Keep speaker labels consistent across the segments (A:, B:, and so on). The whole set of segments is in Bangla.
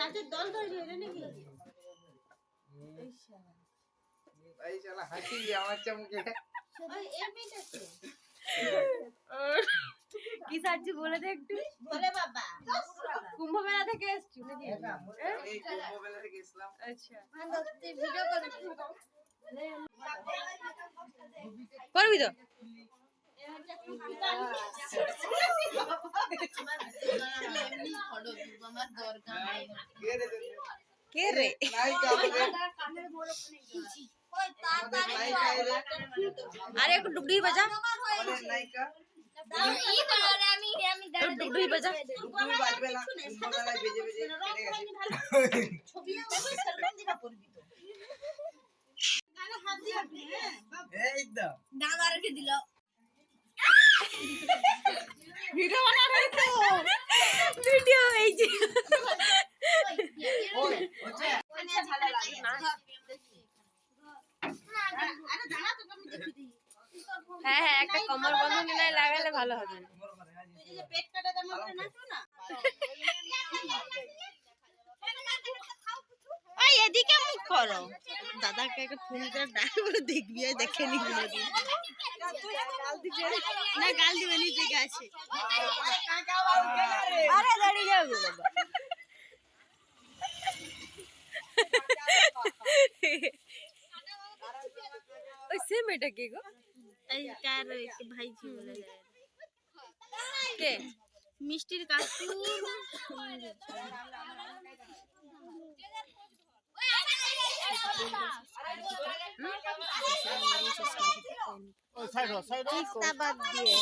A: নাচের দল তৈরি হলো নাকি?
B: এই শালা হাসি আমার চমকে।
A: ওই এমনিটা
C: কি সাজছি বলে দে একটু?
A: বলে বাবা।
C: কুম্ভ মেলা থেকে এসছি নাকি
B: এই কুম্ভমেলা থেকে ইসলাম
C: আচ্ছা।
A: ভিডিও
C: করবি? তো?
B: কে রে
A: अरे एक डुगडी बजा। बजा
B: एकदम डांगा
C: ভিডিও বানানো তো ভিডিও এই যে। হ্যাঁ হ্যাঁ একটা কমর বন্ধ নিলাই লাগালে ভালো হবে
A: পেট
C: এদিকে মুখ করো দাদাকে একটা ফোন করে ডাক করে দেখবি আর দেখে নি না গাল দিবে নি থেকে আছে। আরে দাঁড়িয়ে যাও। গো বাবা ওই সেম এটা কে গো?
A: এই কার ভাই বলে যায়
C: কে?
A: মিষ্টির কাকু
C: বাদ দিয়ে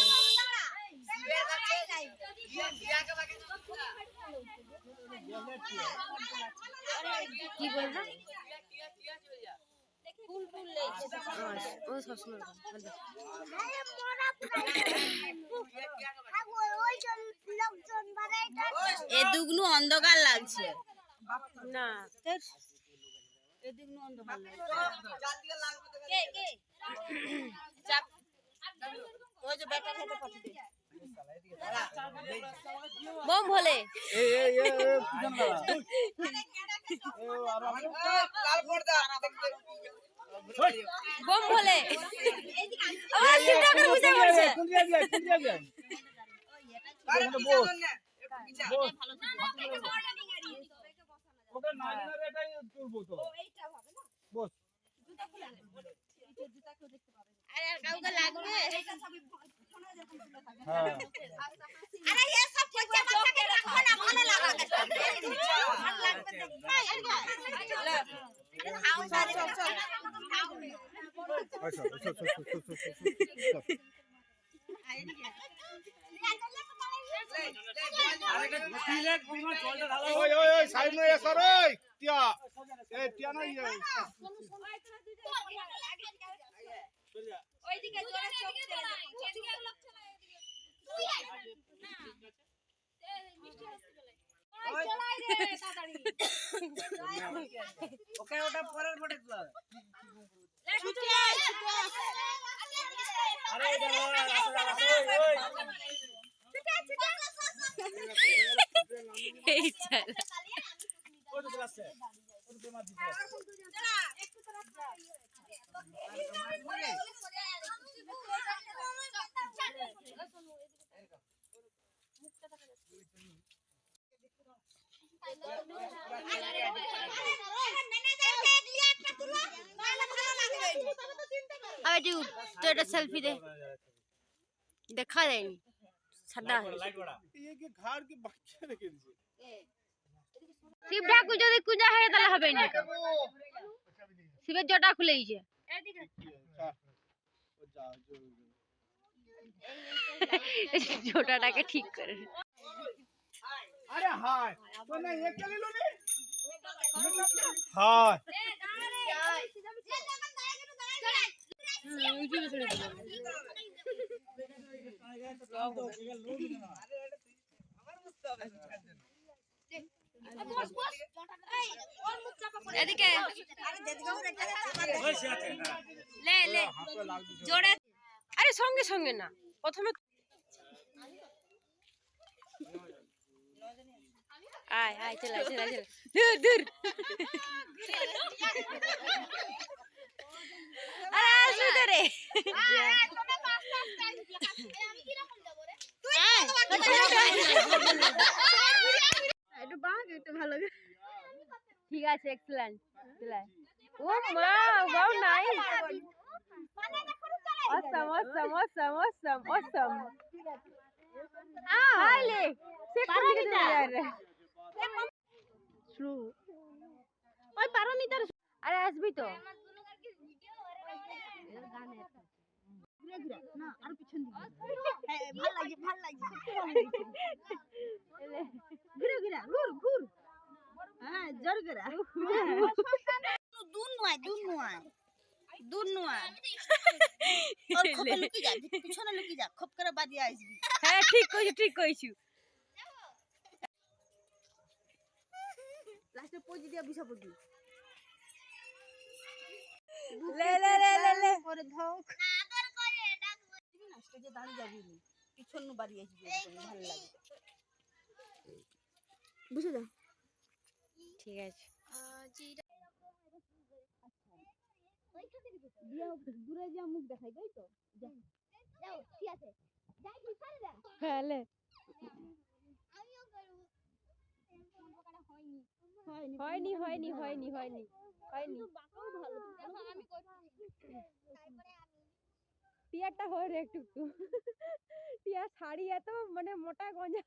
C: কি বলব ও সবসময়
A: এ দুগনু অন্ধকার লাগছে।
C: না। তোর
A: এ দুগনু
B: কে কে?
A: চাপ ওই যে ব্যাটার হাতে পাঠিয়ে দে
C: বোম ভোলে
B: লাল পর্দা
C: বোম ভোলে আমার সিমটা করে বুঝে পড়ছে।
B: আরে পিছা কর না একটু পিছা
A: আরে আর কাউকে লাগবে
D: হ্যাঁ
A: আরে এ সব বাচ্চা বাচ্চাকে রাখো না ভালো লাগাতে ভালো লাগবে আও সারে চল
D: আচ্ছা আচ্ছা আচ্ছা আচ্ছা ওই ওই ওই
B: ওকে ওটা পরের পরে তুলো
D: अरे
C: এই চালা
D: ओए तो क्लास से ओए तो मत दीजिए
C: আবে তুই তো এটা সেলফি দে দেখা যায়নি সাদা হয়ে
D: लाइट बड़ा ये कि घर के बच्चे रखे दीजिए
C: শিব ঠাকুর যদি কুজা হয় তাহলে হবে না শিবের জটা খুলে দিয়েছে জোটাটাকে ঠিক করে
D: अरे हाय तो नहीं ये क्या ले लो ने हाय
C: আরে সঙ্গে সঙ্গে না। প্রথমে আয় আয় চলে চলে চলে দূর দূর রে একটু বাঁক একটু ভালো করে। ঠিক আছে এক্সেলেন্ট। ও মা ওয়াও নাইস অসম অসম অসম অসম অসম হাইলে সে কোন দিকে শুরু ওই পারমিতার আরে আসবি তো।
A: দূর নয় দূর নয়। দূর নয়। ওর খোপে লুকিয়ে যা পিছনে লুকিয়ে যা খপ করে বাদিয়ে আসবি।
C: হ্যাঁ ঠিক কইছু ঠিক কইছু।
A: লাস্টে পজি দিয়ে বিছা পড়বি
C: লে লে লে লে লে।
A: পরে ধক না স্টেজে দাঁড়িয়ে যাবি নি পিছন নু বাড়ি আসবি ভালো লাগবে। বুঝে যা
C: ঠিক আছে।
A: দূরে যা মুখ দেখাই তাই তো?
C: হ্যাঁ লে হয়নি হয়নি হয়নি হয়নি হয়নি। টিয়ারটা হয় রে একটু একটু টিয়ার শাড়ি এত মানে মোটা গঞ্জা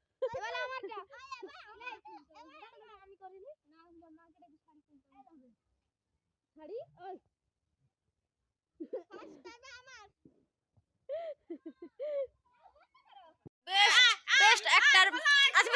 C: শাড়ি ওই বেস্ট অ্যাক্টর আসবি